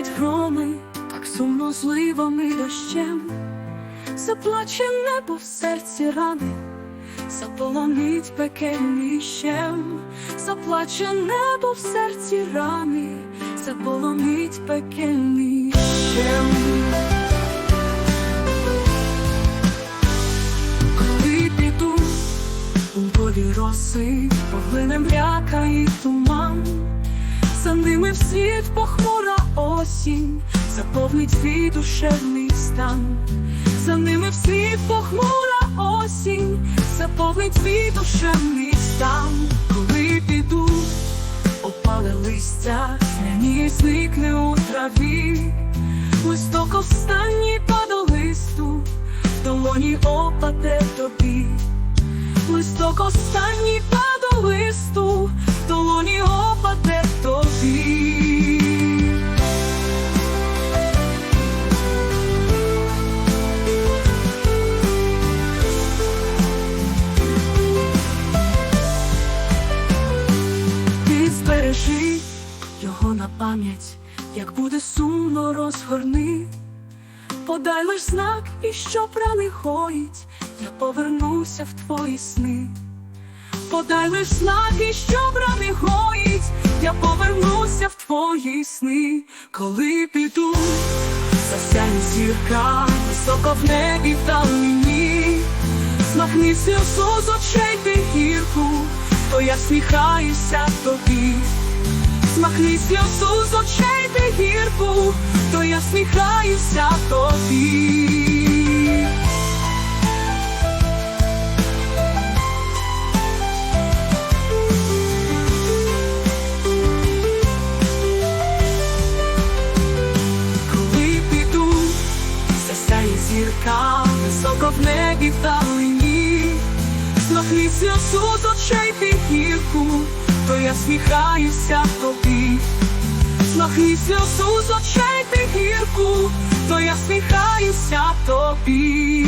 Гримить громи, так сумно зливами дощем, заплаче небо в серці рани, заполонить пекельний щем, заплаче небо в серці рани, заполонить пекельний щем. Коли піду у полі роси, поглине мряка і туман, за ними вслід похмура осінь, заповнить твій душевний стан, за ними вслід похмура осінь, заповнить твій душевний стан, коли піду, опале листя, сняні зникне у траві, листок останній паде листу, в долоні опаде тобі. Листок останній паде на пам'ять, як буде сумно розгорни. Подай лиш знак, і що рани гоїть, я повернуся в твої сни. Подай лиш знак, і що рани гоїть, я повернуся в твої сни, коли піду, засяє зірка, високо в небі вдалині, змахни сльозу з очей ти гірку, то я сміхаюся тобі. Змахни сльозу з очей ти гірку, то я сміхаюся тобі. Зірка, високо в небі вдалині, Змахни сльозу з очей ти гірку, то я сміхаюся тобі. Змахни сльозу з очей ти гірку, то я сміхаюся тобі.